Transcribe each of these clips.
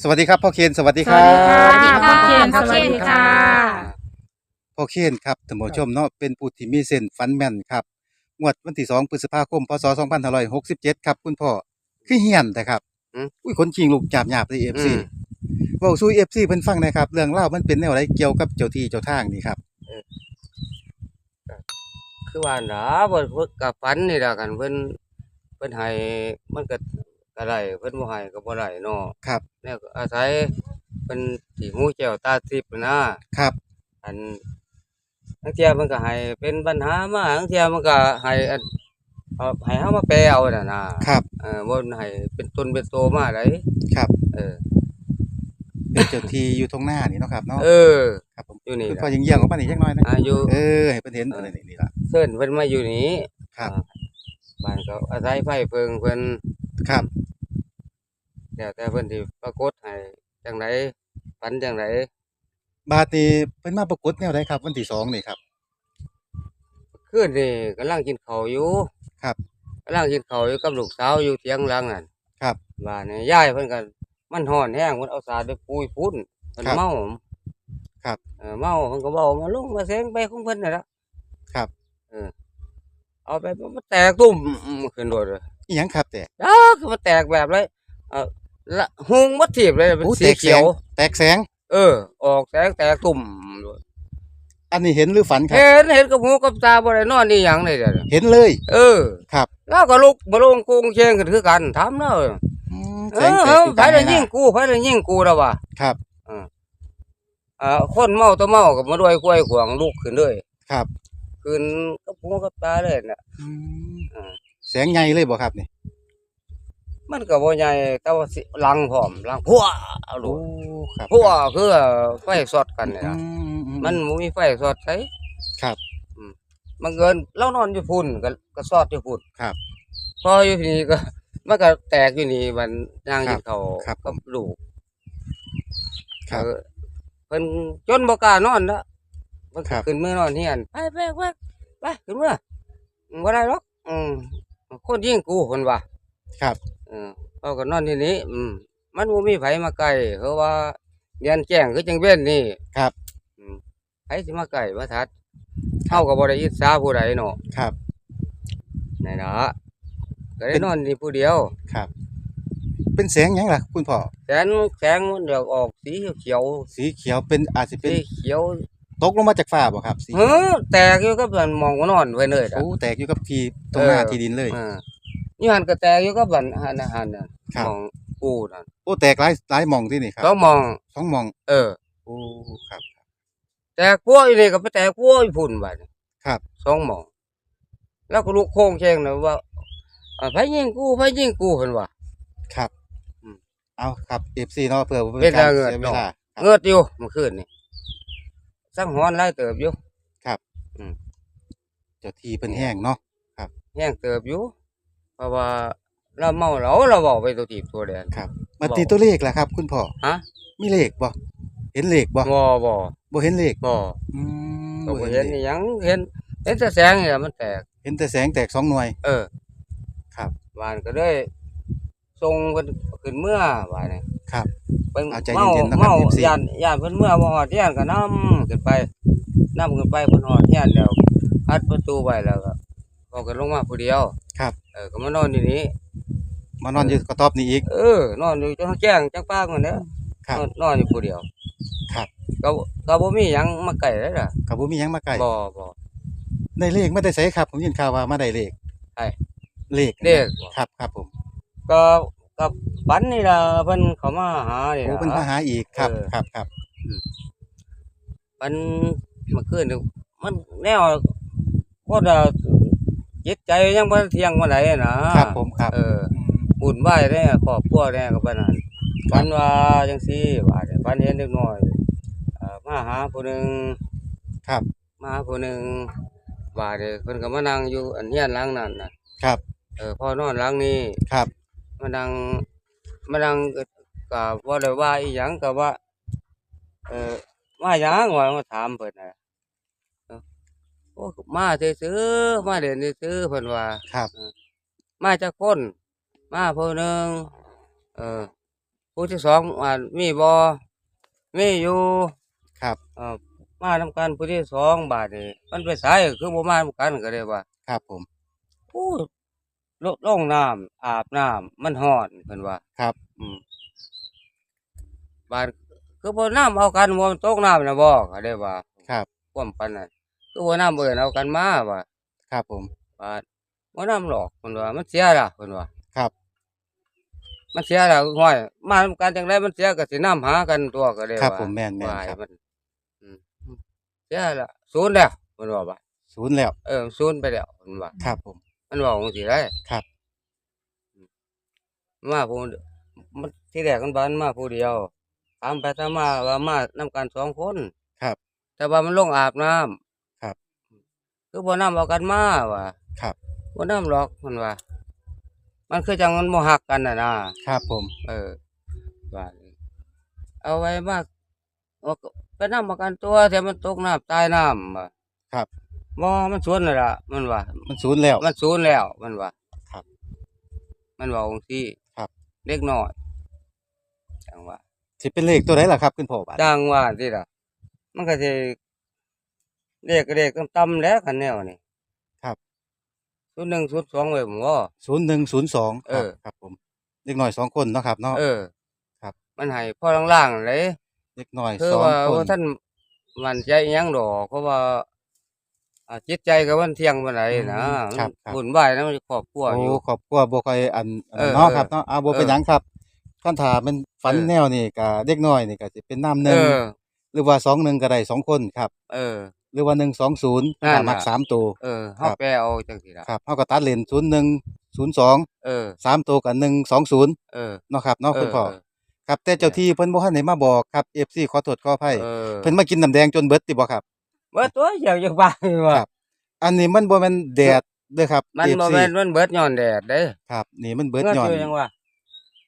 สวัสดีครับพ่อเคนสวัสดีสควัรัสดีค่ะบพ่อเคนพ่อสเคนวัสดีค่ะ พ่อเคนครับท่านผู้ชมเนาะเป็นผู้ที่มีเส้นฟันแม่นครับงวดวันที่2พฤษภาคมพศ2567 ครับ คุณพ่อคือเฮียนแต่ครับอืม อุ้ยคนจริงลูกจาบหยาบเลย FC อืม เว้าสู่ FC เพิ่นฟังหนะครับ เรื่องเล่าวมันเป็นแนวใดเกี่ยวกับเจ้าที่เจ้าทางนี่ครับ คือว่าหนาบ่เพิ่นกับฝันนี่ล่ะกันเพิ่นเพิ่นให้มันก็ ก็ได้เพิ่นบ่ให้ก็บ่ได้เนาะครับ แล้วก็อาศัยเพิ่นสิหูแก้วตาทิพย์นะครับ อันบางเที่ยมันก็ให้เป็นปัญหามาบางเที่ยมันก็ให้อันเอาให้เฮามาแปลเอาน่ะนะครับ เออบ่ให้เป็นตนเป็นโตมาได้ครับ เออ เป็นเจ้าที่อยู่ตรงหน้านี่เนาะครับเนาะเออ ครับผมอยู่นี่คุณล่ะพ่อยังเยี่ยงออกมานี่จักหน่อยนะอายุเออให้เพิ่นเห็นอะไรนี่นี่ล่ะเชิญเพิ่นมาอยู่นี่ครับ อ่าบ้านก็อาศัยไฟเพิงเพิ่นครับ แล้วแต่เพิ่นสิปรากฏให้จังไดฝันจังไดบาดนี้เพิ่นมาปรากฏแนวใดครับ วันที่สองนี่ครับ คืนนี่กำลังกินข้าวอยู่ครับกำลังกินข้าวอยู่กับลูกสาวอยู่เถียงหลังนั่นครับบ้านนี่ยายเพิ่นก็มันร้อนแฮงเพิ่นเอาสาดไปปุยพุ่นเพิ่นครับเมาครับเออเมาเพิ่นก็เว้ามาลงมาเสงไปของเพิ่นนั่นล่ะครับเออเอาไปมันแตกตุ่มขึ้นโดดเลยอีหยังครับแต่จ้าคือมันแตกแบบเลยเออ ละหุงมัดถีบเลยเป็นโอ้สีแตกแสเขียวงแตกแสง เออ ออกแสงแตกตุ่มเลยอันนี้เห็นหรือฝันครับ เห็นเห็นกับหูกับตาบ่ได้นอนนี่หยังเลยเดี๋ยวนี้เห็นเลยเออ ครับแล้วก็ลุกบ่ลงกุงเชียงกันคือกันถามแล้วอืมเอแสงอแตเอกออยู่ไผกลางได้แม่ยิงน้กูไผได้ยิงกูแล้วว่ะำครับอ่าคนเมาตัวเมาก็มาด้วยกล้วยขวางลุกขึ้นเลยครับขึ้นกับหูกับตาเลยน่ะ อืมอ่าแสงใหญ่เลยบ่ครับนี่ มันก็บ่ใหญ่แต่ว่าสิลังพร้อมลังพัวเอาลูโอ้กครับพัวคือไฟสอดกันนี่อืล่ะมอืมันบ่มีไฟสอดใช้ครับ มันเกินเรานอนอยู่พุ่นก็ก็ซอดอยู่พุ่นครับ พออยู่นี่ก็ มันก็แตกอยู่นี่มันย่างครักิบนเขาวครับกับลูกครับ เออเพิ่นจนบ่กล้านอนแล้วมันครับ ขึ้นมือนอนเฮียนไปไปไปไปขึ้นมือบ่ได้หรอกอืมคนยิงกูเพิ่นว่า ครับเออเอาก็นอนที่นี้ อืม มันบ่มีไผมาไกลเพราะว่าเรียนแจ้งคือจังเว้นนี่ครับ อืมไผสิมาไกลมาทัดเฮาก็บ่ได้อิจฉาผู้ใดเนาะครับ นี่นะก็ได้นอนนี่ผู้เดียว ครับ เป็นแสงหยังล่ะ คุณพ่อ แสงแสงมันเดี๋ยวออกสีเขียวสีเขียวเป็นอาจจะๆเป็สีนเขียวตกลงมาจากฟ้าบ่ครับสีเฮ้อแตกอยู่กับมันมองว่านอนไว้เลยนะโอ้แตกอยู่กับที่ตรงหน้าเออ ที่ดินเลย เออ นี่หันก็แตกอยู่กับมันหันหันน่ะครับ มองกูนั่นโอ้แตกหลายหลายหมองที่นี่ครับต้องมอง สองหมองเออ โอ้ครับ แตกพัวอยู่นี่ก็ไปแตกพัวอยู่พุ่นบัดนี้ครับ สองหมอง แล้วก็ลูกโค้งแข่งนะว่าอ่าไผยิงกูไผยิงกูเพิ่นว่า ครับอืมเอาครับ FC เนาะเพื่อบ่เป็นการเงินเสียเวเนาะลาครับ เงือดอยู่เมื่อคืนนี่สังหอนหลายเติบอยู่ เจ้าที่เพิ่นแห้งเนาะ แห้งเติบอยู่เพ ราะว่าเราเมาเหล้าเราเว้าไปตัวทีบตัวแดนครับ มาตีตัวเลขล่ะครับ คุณพ่อฮะมีเลขบ่เห็นเลขบ่บ่บ่บ่เห็นเลขบ่อืมก็บ่บ่เห็นเลอีขหยังเห็นเห็นแต่แสงนี่ล่ะมันแตก เห็นแต่แสงแตกสองหน่วย เออ ครับบ้านก็เลยส่งเพิ่นขึ้นเมื่อว่านี่ครับเพิ่นเอาใจเมาเย็นๆนะครับเมา FC ย่านย่านเพิ่นเมื่อบ่ฮอดเฮียนก็นํขึ้นไปนํขึ้นไปเพิ่นฮอดเฮียนแล้วอัดประตูไว้แล้วก็พอก็ลงมาผู้เดียวครับ เออก็มานอนอยู่นี่มานอนอยู่กระต๊อบนี้อีก เออ นอนอยู่จนแจ้งจังปากนั่นแหละครับนอนนอนอยู่ผู้เดียว ครับ ก็ก็บ่มีหยังมาไกลเลยล่ะก็บ่มีหยังมาใกล้บ่บ่ได้เลขมาได้ไสครับ ผมยินข่าวว่ามาได้เลขไอ้เลขเลขครับครับผม ก็กับปันนี่ล่ะเพิ่นเข้ามาหานี่โอ้ล่ะเพิ่นมาหาอีกครับเออครับครับมันเมื่อคืนนี่มันแนวโคตรอะ จิตใจยังบ่เที่ยงบ่ไหนนะครับผมครับเออบุญไหว้แน่ครอบครัวแน่ก็ปานนั้นฝันว่าจังซี่ว่าเนี่ยฝันเห็นเด็กน้อยเอ่อมาหาผู้หนึงครับมาหาผู้หนึงว่าเด้เพิ่นก็มานั่งอยู่อันเฮียนหลังนั้นน่ะครับเออพ่อนอนหลังนี้ครับมานั่งมานั่งก็ก็บ่ได้ว่าอีหยังก็ว่าเออมาหยังว่ามาถามเพิ่นน่ะเออ โอ้มาซื่อๆมาเล่นซื่อๆเพิ่นว่า ครับ มาจากคน มาผู้หนึงเออผู้ที่สองอ่ามีบ่มีอยู่ครับ เอ่อมาทำการผู้ที่สองบาทนี่มันไปสายคือบ่มาทำกันก็ได้ว่าครับผม โอ้ลงลงน้ำอาบน้ำมันฮ้อนเพิ่นว่า ครับ อืมบาดคือบ่น้ำเอากันบ่ตกน้ำนะบ่ก็ได้ว่าครับ ความปันน่ะ คือบ่น้ำเอิ้นเอากันมาว่าครับผมบาดบ่น้ำหรอกเพิ่นว่า มันเสียล่ะเพิ่นว่าครับ มันเสียแล้วห้อยมาทำการจังไดมันเสียก็สิน้ำหากันตัวก็ได้ครับว่าผมแม่นแม่นว่าให้ครับ มันอืมเสียแล้วศูนย์แล้วเพิ่นว่าบาดศูนย์แล้ว เออศูนย์ไปแล้วเพิ่นว่า ครับผม มันว่าจังซี่ได้ครับมาผู้มันที่แรกมันบานมาผู้เดียวตามไปตามมาว่ามานํกันสองคนครับ แต่ว่ามันลงอาบน้ำครับ คือบ่น้ำเอากันมาว่าครับบ่น้ำหรอกมันว่า มันคือจังมันบ่ฮักกันน่ะนะครับผม เออว่าเอาไว้มากเอาก็ไปน้ำประกันตัวแต่มันตกน้ำตายน้ำว่าครับบ่มันสวนน่ะล่ะมันว่า มันศูนย์แล้ว มันสูญแล้วมันว่าครับ มันว่าองค์ที่ครับ เล็กน้อยจังว่าสิเป็นเลขตัวไหนล่ะครับคุณพ่อบาดจังว่าที่ล่ะมันก็สิ เลขก็เลขต่ำๆแล้วกันแนวนี่ครับ ศูนย์หนึ่งศูนย์สองไว้ผมว่า ศูนย์หนึ่งศูนย์สองเออ ครับผมเด็กหน่อยสองคนเนาะครับเนาะ เออครับ มันให้พ่อล่างๆเลยเด็กหน่อยคือสองว่าคน ว่าท่านมันใจอิหยังดอกเพราะว่าอ่าจิตใจกับวันเที่ยงวันไหนนะครับครับ บุญไหวนะมันครอบครัวโอ้อยู่ขอบคุณบ่ค่อยอันอันเออเนาะเออครับเนาะอ่าบ่เป็นเออหยังครับคันถ้ามันฝันเออ แนวนี่ก็เด็กน้อยนี่ก็สิเป็นน้ำหเอนึ่งอ หรือว่าสองหนึ่งก็ได้สองคนครับ เออ หรือว่าหนึ่งสองศูนย์นั่นถ้ามักน่ะสามตัว เออครัเฮาบ แปลเอาจังซี่ล่ะครับเฮาก็ตัดเลนศูนย์หนึ่งศูนย์สองเออ สามตัวกับหนึ่งสองศูนย์เออเนาะครับเนาะเอคุณอพ่อเออครับแต่เจ้าที่เพิ่นบ่ทันได้มาบอกครับ FC ขอโทษขออภัยเออเพิ่นมากินน้ำแดงจนเบิดติบ่ครับว่าตัวอยากจะว่าว่าครับ อันนี้มันบ่แม่นแดดเด้อครับมันบ่ FC แม่นมันเบิดย้อนแดดเด้ครับนี่มันเบิดเงินย้อนคือหยังว่า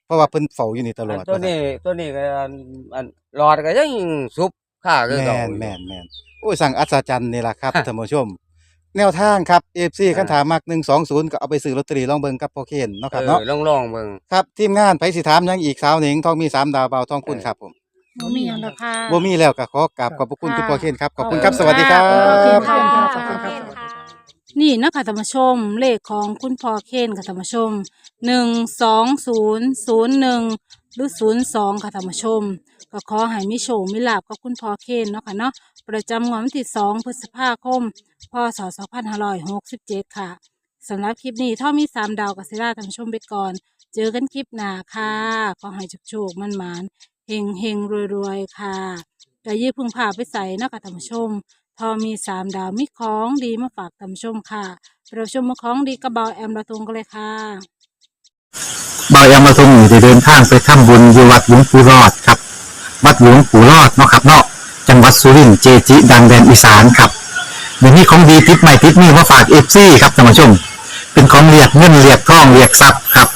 เพราะว่าเพิ่นเฝ้าอยู่นี่ตลอดอันตัวนี้ตัวนี้ก็อันอันหลอดก็ยังซุบค่าคือแม่เก่านอยู่แม่นแม่นโอ้ยสั่งอัศจรรย์นี่ล่ะครับท่านผู้ชม แนวทางครับ FC คันถามมัก120ก็เอาไปซื้อลอตเตอรี่ลองเบิ่งกับพ่อเคนเนาะครับเอเนาะอลองลองเบิ่งครับทีมงานไผสิถามหยังอีกสาวหนิงทองมีสามดาวเบาทองคุณครับผมบ่มีหยังดอกค่ะบ่มีแล้วก็ขอกราบขอบพระคุณค่ะคุณพ่อเคนครับขอบคุณขอบครับคุณสวัสดีครับค่ะขอบคุณค่ะขอบคุณครับนี่นะคะธรรมชมเลขของคุณพ่อเคนค่ะธรรมชมหนึ่งสองศูนย์ศูนย์หนึ่งหรือศูนย์สองค่ะธรรมชม ก็ขอให้มิโชคมิลาบกับคุณพ่อเคนเนาะค่ะเนาะ ประจำงวดวันที่สองพฤษภาคม พศสองพันห้าร้อยหกสิบเจ็ดค่ะสำหรับคลิปนี้ถ้ามีสามดาวกับศิลาธรรมชมไปก่อน เจอกันคลิปหน้าค่ะ ขอให้โชคๆมันหมานเฮงเฮงรวยๆ ค่ะก็ยื้อพึ่งพาไปใส่เนาะค่ะธรรมชม ทอมีสามดาวมีของดีมาฝากท่านผู้ชมค่ะเราชมมาของดีกระเบาแอมระทงกันเลยค่ะบายามาทรงอยู่ได้เดินทางไปทำบุญอยู่วัดหลวงปู่รอดครับ วัดหลวงปู่รอดเนาะครับเนาะ วัดสุรินทร์เจจิดังแดนอีสานครับเดี๋ยวนี้ของดีติดใหม่ติดนี่มาฝากเอฟซีครับท่านผู้ชม เป็นของเรียกเงินเรียกทองเรียกทรัพย์ครับ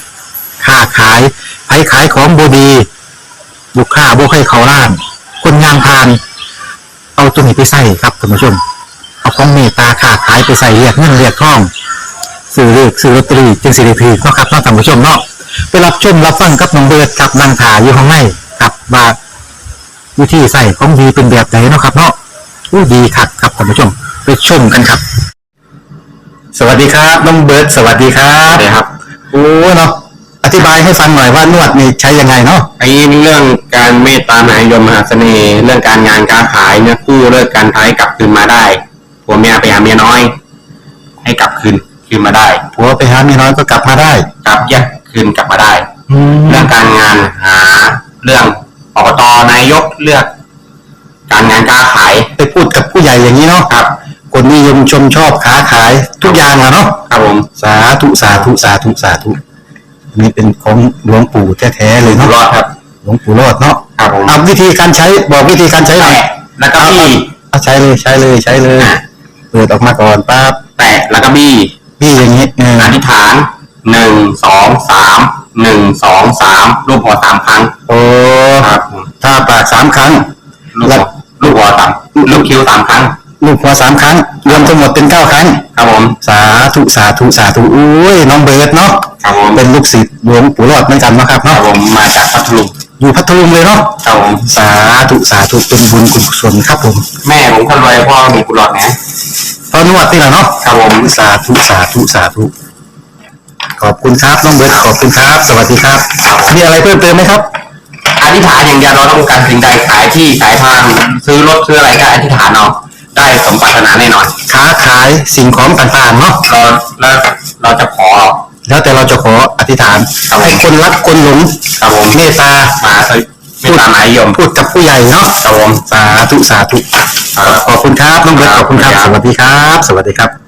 ค้าขายไผขายของบดีลูกค้าบ่ให้เขาล้าน คนงานพาน เอาตัวนี้ไปใส่ครับท่านผู้ชม เอาของเมตตาค้าขายไปใส่เรียกเงินเรียกทองซื้อเลขซื้อลอตเตอรี่จึงสิริพีเนาะครับท่านผู้ชมเนาะไปรับชมรับฟังกับน้องเบิร์ดกับนางถาอยู่ข้างในกับว่า วิธีใส่ของดีเป็นแบบไหนเนาะครับเนาะอู้ดีคักครับท่านผู้ชมไปชมกันครับ สวัสดีครับน้องเบิร์ดสวัสดีครับสวัสดีครับ โอ้เนาะอธิบายให้ฟังหน่อยว่านวดนี่ใช้ยังไงเนาะไอ้เรื่องการเมตตามหานิยมมหาเสน่ห์เรื่องการงานการขายเนี่ยกู้เลิกการท้ายกลับคืนมาได้ผัวเมียไปหาเมียน้อย ให้กลับคืนคืนมาได้ผัวไปหาเมียน้อยก็กลับมาได้ กลับแยกคืนกลับมาได้แล้เรื่วองการงานหาเรื่อง อบตนายกเลือก การงานการขายไปพูดกับผู้ใหญ่อย่างนี้เนาะครับ คนนิยมชมชอบค้าขายทุกอย่างอะเนาะครับผมสาธุสาธุสาธุสาธุอันนี้เป็นของหลวงปู่แท้ๆเลยอยู่เนาะรอดครับ หลวงปู่รอดเนาะครับผมเอาวิธีการใช้บอกวิธีการใช้หน่อยแตะแล้วก็บี้เอาใช้เลยใช้เลยใช้เลยเปิดออกมาก่อนปั๊บแตะแล้วก็บี้พี่อย่างนี้เอออธิษฐาน หนึ่งสองสามหนึ่งสองสามรูปหัวสามครั้งโอ้ครับผมถ้าปากสามครั้ง ลูกหัวลูกหัวสามลูกคิ้วสามครั้ง ลูกหัวสามครั้ง รวมทั้งหมดเป็นเก้าครั้ง ครับผม สาธุสาธุสาธุอุ้ยน้องเบิร์ดเนาะครับผมเป็นลูกศิษย์หลวงปู่รอดเหมือนกันเนาะครับครับเนาะผมมาจากพัทลุงอยู่พัทลุงเลยเนาะครับผมสาธุสาธุเป็นบุญกุศลครับผมแม่ผมคนรวยพ่อมีกุหลาบนะ ตอนนวดนี่แหละเนาะครับผมสาธุสาธุสาธุ ขอบคุณครับน้องเบิร์ตขอบคุณครับ สวัสดีครับ มีอะไรเพิ่มเติมไหมครับ อธิษฐานอย่างเดียวเราต้องการสิ่งใดขายที่ขายทางซื้อรถซื้ออะไรก็อธิษฐานเอาได้สมปรารถนาแน่นอนค้าขายสิ่งของต่างๆเนาะเราแล้วเราจะขอ แล้วแต่เราจะขออธิษฐานให้คนรักคนหลงครับผมเมตตามาไม่ตามหมายยมพูดกับผู้ใหญ่เนาะครับผมสาธุสาธุขอบคุณครับน้องเบิร์ตขอบคุณครับ สวัสดีครับ สวัสดีครับ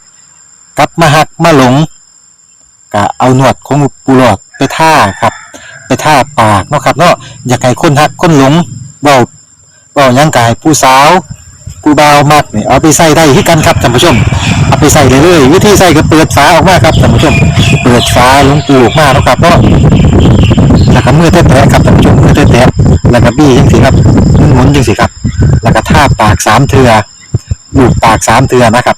กลับมาหักมาหลงก็เอาหนวดของปูหลอดไปท่าครับ ไปท่าปากเนาะครับเนาะอยากให้คนหักคนหลงเบาเบาหยังกายผู้สาวผู้บ่าวมากเนี่ยเอาไปใส่ได้ที่กันครับท่านผู้ชม เอาไปใส่เลยเลยวิธีใส่ก็เปิดฝาออกมาครับท่านผู้ชม เปิดฝาลงปูออกมาเนาะครับเนาะแล้วก็มือแตะๆครับท่านผู้ชมมือแตะๆแล้วก็บี้จังสิครับหมุนๆจังสิครับ แล้วก็ท่าปากสามเทือลูบปากสามเทือนะครับ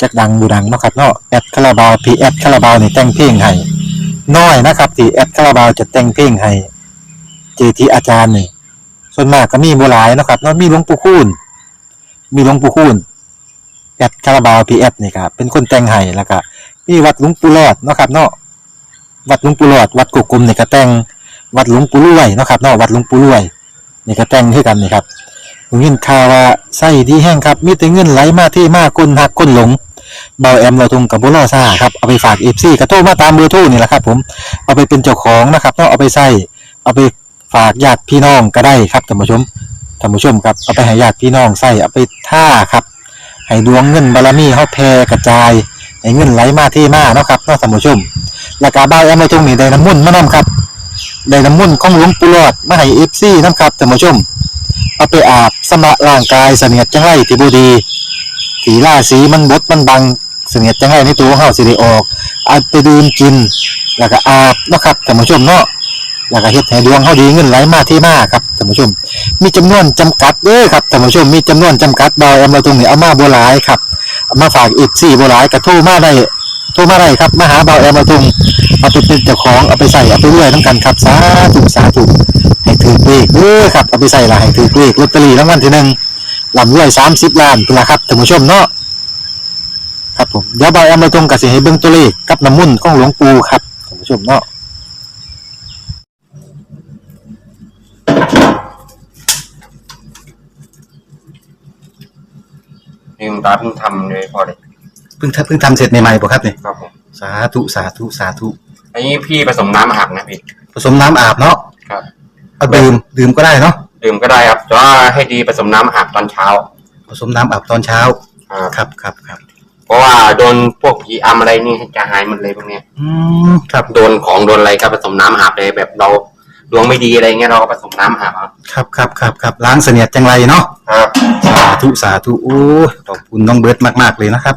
จักดังบูดังเนาะครับเนาะแอดคาราบาวพีแอดคาราบาวนี่แต่งเพลงให้น้อยนะครับที่แอดคาราบาวจะแต่งเพลงให้เจทีอาจารย์นี่ส่วนมากก็มีบ่หลายนะครับเนาะมีหลวงปู่คูณมีหลวงปู่คูณแอดคาราบาวพีแอดนี่ครับเป็นคนแต่งให้แล้วก็มีวัดหลวงปู่รอดเนาะครับเนาะวัดหลวงปู่รอดวัดกุกกลมนี่ก็แต่งวัดหลวงปู่รวยเนาะครับเนาะวัดหลวงปู่รวยนี่ก็แต่งคือกันนี่ครับ ผมยินข่าวว่าไส้ดีแห้งครับ มีแต่เงินไหลมาที่มากคนหักคนหลงเบาแอมเราทงกับบุรอซ่าครับเอาไปฝากเอฟซีกระโทรมาตามเบอร์โทรนี่แหละครับ ผมเอาไปเป็นเจ้าของนะครับต้องเอาไปใส่เอาไปฝากญาติพี่น้องก็ได้ครับท่านผู้ชมท่านผู้ชมครับเอาไปให้ญาติพี่น้องใส่เอาไปท่าครับให้ดวงเงินบารมีเขาแผ่กระจายให้เงินไหลมาที่มาเนาะครับเนาะท่านผู้ชมแล้วก็เบาแอมเราทงนี่ได้น้ำมุ่นมานํครับได้น้ำมุ่นของหลวงปู่หลอดมาให้เอฟซีน้ำครับท่านผู้ชม เอาไปอาบสำระร่างกายเสนียดจังไรที่บูดีสีล่าสีมันบดมันบังเสนียดจังไรในตัวเฮาสิได้ออกเอาไปดื่มกิน แล้วก็อาบนะครับท่านผู้ชมเนาะแล้วก็เฮ็ดให้ดวงเฮาดีเงินไหลมาที่มาครับท่านผู้ชม มีจำนวนจำกัดเด้อครับท่านผู้ชมมีจำนวนจำกัดดอยเอามาตรงนี้เอามาบ่หลายครับมาฝากอีก4บ่หลายก็โทรมาได้ โทรมาได้ครับมาหาเบาแอมมาตรงเอาไปเป็นเจ้าของเอาไปใส่เอาไปเรื่อยน้ำกันครับสาธุสาธุให้ถือเลขเด้อครับเอาไปใส่ละให้ถือเลขลอตเตอรี่รางวัลที่หนึ่งลำรวยสามสิบล้านเป็นละครับท่านผู้ชมเนาะครับผมเดี๋ยวบายเอมาตรงกับสิให้เบิ่งตัวเลขกับน้ำมุ่นของหลวงปู่ครับท่านผู้ชมเนาะนี่คุณตาเพิ่งทำเลยพอเลย พิ่งเพิ่งทำเสร็จใหม่ๆป่ะครับเนี่ยครับผมสาธุสาธุสาธุอันนี้พี่ผสมน้ำอาบนะพี่ผสมน้ำอาบเนาะครับเอาดื่มดื่มก็ได้เนาะดื่มก็ได้ครับแต่ว่าให้ดีผสมน้ำอาบตอนเช้า ผสมน้ำอาบตอนเช้าครับครับครับครับเพราะว่าโดนพวกผีอำอะไรนี่จะหายหมดเลยพวกเนี้ยอืมครับโดนของโดนอะไรก็ผสมน้ำอาบเลยแบบเราดวงไม่ดีอะไรเงี้ยเราก็ผสมน้ำอาบเอาครับครับครับครับล้างเสนียดจังไรเนาะครับสาธุสาธุโอ้ยขอบคุณน้องเบิร์ตมากๆเลยนะครับ